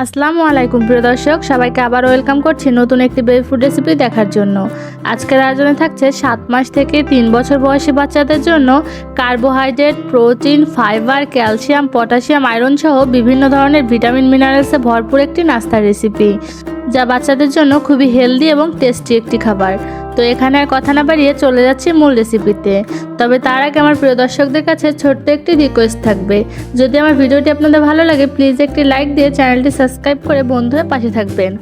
আসসালামু আলাইকুম, প্রিয় দর্শক। সবাইকে আবার ওয়েলকাম করছি নতুন একটি বেবি ফুড রেসিপি দেখার জন্য। আজকের আয়োজনে থাকছে সাত মাস থেকে তিন বছর বয়সী বাচ্চাদের জন্য carbohydrate, protein, fibre, calcium, potassium, iron সহ বিভিন্ন ধরনের ভিটামিন, মিনারেলসে ভরপুর একটি নাস্তার রেসিপি, যা বাচ্চাদের জন্য খুবই হেলদি এবং টেস্টি একটি খাবার। তো এখানে আর কথা না বাড়িয়ে চলে যাচ্ছি মূল রেসিপিতে তবে তার আগে আমার প্রিয় দর্শকদের কাছে ছোট্ট একটি রিকোয়েস্ট থাকবে। যদি আমার ভিডিওটি আপনাদের ভালো লাগে প্লিজ একটি লাইক দিয়ে চ্যানেলটি সাবস্ক্রাইব করে বন্ধু হয়ে পাশে থাকবেন।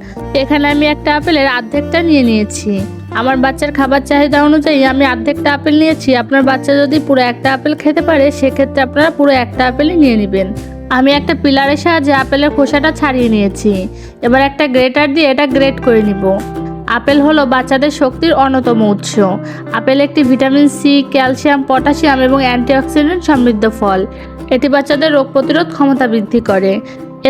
এখানে আমি একটা আপেলের অর্ধেকটা নিয়ে নিয়েছি। আমার বাচ্চার খাবার চাহিদা অনুযায়ী আমি অর্ধেকটা আপেল নিয়েছি। আপনার বাচ্চা যদি পুরো একটা আপেল খেতে পারে, সেক্ষেত্রে আপনারা পুরো একটা আপেলই নিয়ে নেবেন। আমি একটা পিলারের সাহায্যে আপেলের খোসাটা ছাড়িয়ে নিয়েছি। এবার একটা গ্রেটার দিয়ে এটা গ্রেট করে নিব। আপেল হলো বাচ্চাদের শক্তির অন্যতম উৎস। আপেল একটি ভিটামিন সি, ক্যালসিয়াম, পটাশিয়াম এবং অ্যান্টিঅক্সিডেন্ট সমৃদ্ধ ফল। এটি বাচ্চাদের রোগ প্রতিরোধ ক্ষমতা বৃদ্ধি করে।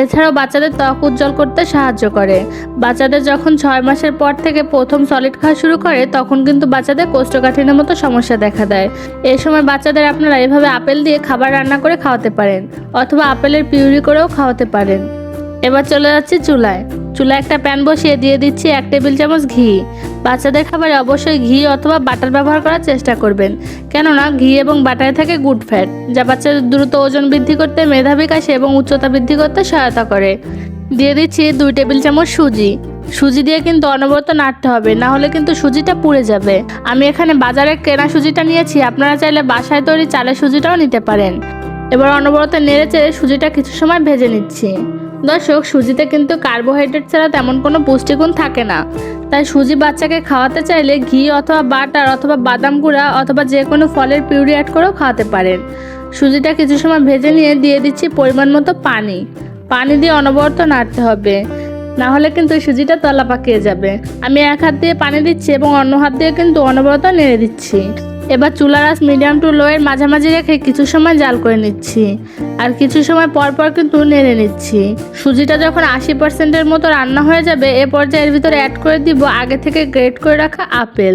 এছাড়াও বাচ্চাদের ত্বক উজ্জ্বল করতে সাহায্য করে। বাচ্চাদের যখন ছয় মাসের পর থেকে প্রথম সলিড খাওয়া শুরু করে, তখন কিন্তু বাচ্চাদের কোষ্ঠকাঠিন্যের মতো সমস্যা দেখা দেয়। এই সময় বাচ্চাদের আপনারা এভাবে আপেল দিয়ে খাবার রান্না করে খাওয়াতে পারেন, অথবা আপেলের পিউরি করেও খাওয়াতে পারেন। এবার চলে যাচ্ছি চুলায়। চুলায় একটা প্যান বসিয়ে দিয়ে দিচ্ছি এক টেবিল চামচ ঘি। বাচ্চাদের খাবারে অবশ্যই ঘি অথবা বাটার ব্যবহার করার চেষ্টা করবেন। কেননা ঘি এবং বাটারে থাকে গুড ফ্যাট, যা বাচ্চাদের দ্রুত ওজন বৃদ্ধি করতে মেধা বিকাশে এবং উচ্চতা বৃদ্ধি করতে সহায়তা করে। দিয়ে দিচ্ছি দুই টেবিল চামচ সুজি। সুজি দিয়ে কিন্তু অনবরত নাড়তে হবে, না হলে কিন্তু সুজিটা পুড়ে যাবে। আমি এখানে বাজারে কেনা সুজিটা নিয়েছি, আপনারা চাইলে বাসায় তৈরি চালের সুজিটাও নিতে পারেন। এবার অনবরত নেড়ে চেড়ে সুজিটা কিছু সময় ভেজে নিচ্ছি। দর্শক, সুজিতে কিন্তু কার্বোহাইড্রেট ছাড়া তেমন কোনো পুষ্টিগুণ থাকে না। তাই সুজি বাচ্চাকে খাওয়াতে চাইলে ঘি অথবা বাটার অথবা বাদাম গুঁড়া অথবা যে কোনো ফলের পিউরি অ্যাড করেও খাওয়াতে পারেন। সুজিটা কিছু সময় ভেজে নিয়ে দিয়ে দিচ্ছি পরিমাণ মতো পানি। পানি দিয়ে অনবরত নাড়তে হবে। না হলে কিন্তু সুজিটা তলা পাকিয়ে যাবে। আমি এক হাত দিয়ে পানি দিচ্ছি এবং অন্য হাত দিয়ে কিন্তু অনবরত নেড়ে দিচ্ছি। এবার চুলার আঁচ মিডিয়াম টু লোয়ের মাঝামাঝি রেখে কিছু সময় জাল করে নিচ্ছি। আর কিছু সময় পর পর কিন্তু নেড়ে নিচ্ছি। সুজিটা যখন আশি পার্সেন্টের মতো রান্না হয়ে যাবে, এ পর্যায়ে এর ভিতরে অ্যাড করে দিব আগে থেকে গ্রেট করে রাখা আপেল।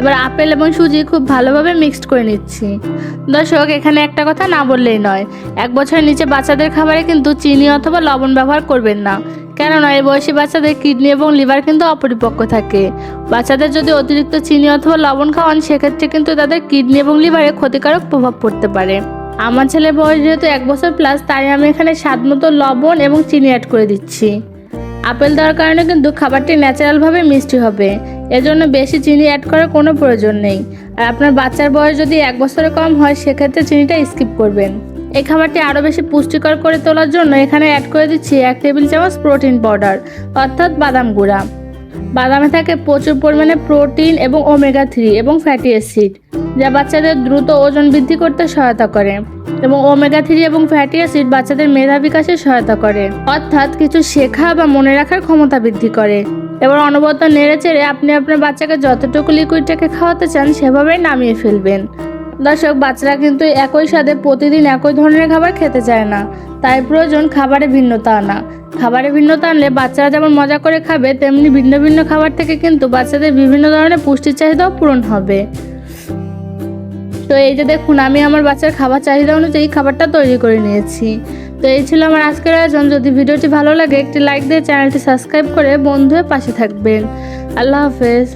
এবার আপেল এবং সুজি খুব ভালোভাবে মিক্সড করে নিচ্ছি। দর্শক, এখানে একটা কথা না বললেই নয়। এক বছরের নিচে বাচ্চাদের খাবারে কিন্তু চিনি অথবা লবণ ব্যবহার করবেন না। কেননা এই বয়সী বাচ্চাদের কিডনি এবং লিভার কিন্তু অপরিপক্ক থাকে। বাচ্চাদের যদি অতিরিক্ত চিনি অথবা লবণ খাওয়ান, সেক্ষেত্রে কিন্তু তাদের কিডনি এবং লিভারে ক্ষতিকারক প্রভাব পড়তে পারে। আমার ছেলের বয়স যেহেতু এক বছর প্লাস, তাই আমি এখানে স্বাদ মতো লবণ এবং চিনি অ্যাড করে দিচ্ছি। আপেল দেওয়ার কারণে কিন্তু খাবারটি ন্যাচারালভাবে মিষ্টি হবে। এজন্য বেশি চিনি অ্যাড করার কোনো প্রয়োজন নেই। আর আপনার বাচ্চার বয়স যদি এক বছরে কম হয়, সেক্ষেত্রে চিনিটা স্কিপ করবেন। এই খাবারটি আরও বেশি পুষ্টিকর করে তোলার জন্য এখানে অ্যাড করে দিচ্ছি এক টেবিল চামচ প্রোটিন পাউডার অর্থাৎ বাদাম গুঁড়া। বাদামে থাকে প্রচুর পরিমাণে প্রোটিন এবং ওমেগা থ্রি এবং ফ্যাটি অ্যাসিড, যা বাচ্চাদের দ্রুত ওজন বৃদ্ধি করতে সহায়তা করে এবং ওমেগা থ্রি এবং ফ্যাটি অ্যাসিড বাচ্চাদের মেধা বিকাশে সহায়তা করে। অর্থাৎ কিছু শেখা বা মনে রাখার ক্ষমতা বৃদ্ধি করে। এবার অনবরত নেড়ে চেড়ে আপনি আপনার বাচ্চাকে যতটুকু লিকুইডটাকে খাওয়াতে চান সেভাবেই নামিয়ে ফেলবেন। দর্শক, বাচ্চারা কিন্তু একই স্বাদে প্রতিদিন একই ধরনের খাবার খেতে চায় না। তাই প্রয়োজন খাবারে ভিন্নতা আনা। খাবারে ভিন্নতা আনলে বাচ্চারা যেমন মজা করে খাবে, তেমনি ভিন্ন ভিন্ন খাবার থেকে কিন্তু বাচ্চাদের বিভিন্ন ধরনের পুষ্টির চাহিদাও পূরণ হবে। তো এই যে দেখুন, আমি আমার বাচ্চার খাবার চাহিদা অনুযায়ী খাবারটা তৈরি করে নিয়েছি। তো এই ছিল আমার আজকের আয়োজন। যদি ভিডিওটি ভালো লাগে, একটি লাইক দিয়ে চ্যানেলটি সাবস্ক্রাইব করে বন্ধু পাশে থাকবেন। আল্লাহ হাফেজ।